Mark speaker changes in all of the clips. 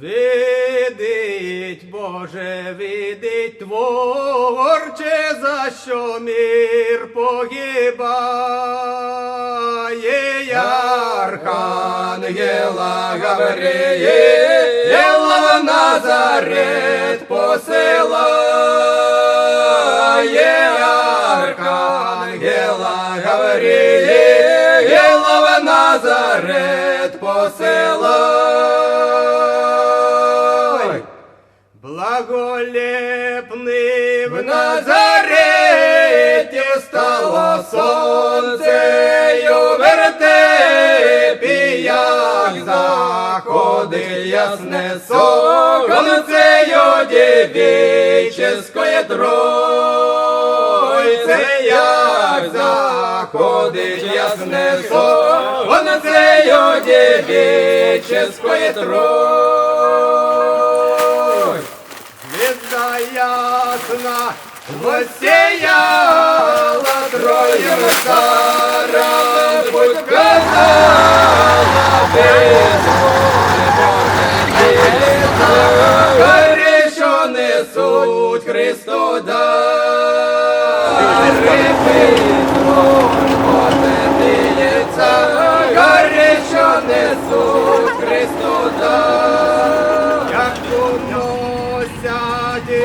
Speaker 1: Видить, Боже, видить творче, за що мир погибає. Архангела Гавриїла Назарет посилає. Ясне сонцею дівіческої тройце, як заходить ясне сонцею дівіческої тройце. Звезда ясна воссияла троем старом, путь казала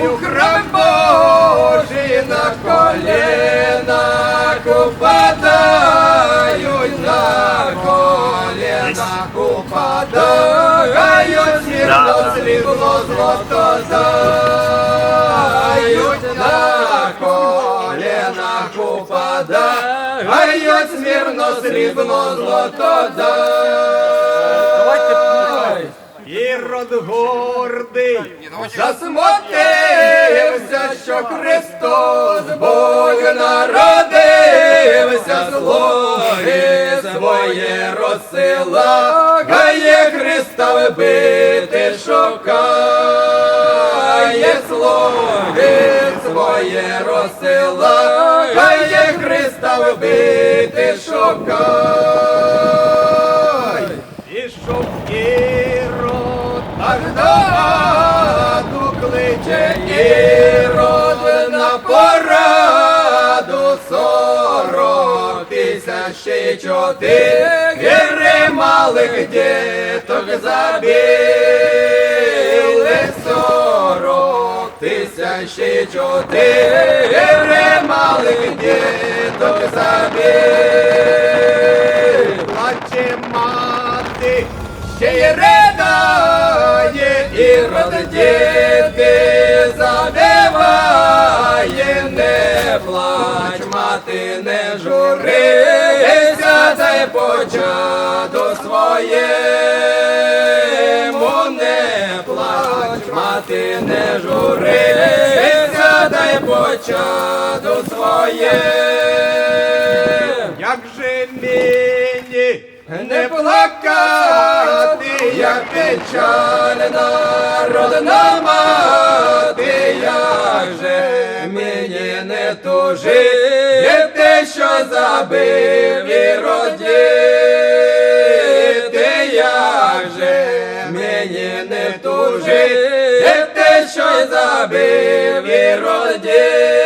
Speaker 1: у храм Божий на коленах упадають, на коленах упадають, смірно срібло злото дають, коленах упадають, смірно срібло злото дають. Ірод гордий засмотився, що Христос Бог народився, слуги своє розсилає, Христа вбити шукає, слуги своє розсилає, вбити шукає. Ішов Ірод, аж до аду кличе Ірод на пораду сорок тисяч і чотири малих діток забили сорок тисяч і чотири малих діток забили. Ще й ридає, і діти забиває, не плач, мати, не журися, дай почату своєму, не плач, мати, не журися, дай почату своєму. Як же мені не плакати, як печальна родна мати, як же мені не тужити, що забив і родити, як же мені не тужити, що забив і родити.